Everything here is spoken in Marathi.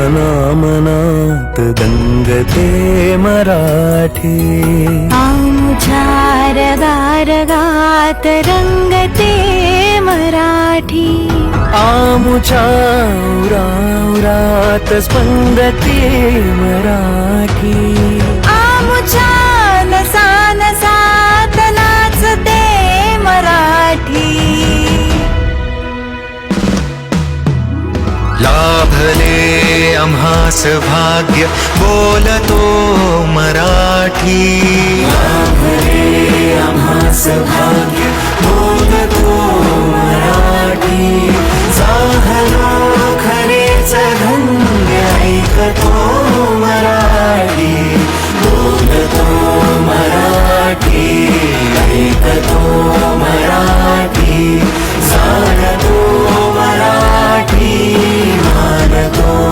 मनामनात गंगते मराठी आमुचार गारगात रंगते मराठी आमुच्या उरात स्पंदते मराठी आमुच्या नसा नसात नाचते मराठी लाभले आम्हास भाग्य बोलतो मराठी. आम्हास भाग्य बोलतो मराठी जाहला खरेच धन्य ऐकतो मराठी बोलतो मराठी ऐकतो मराठी.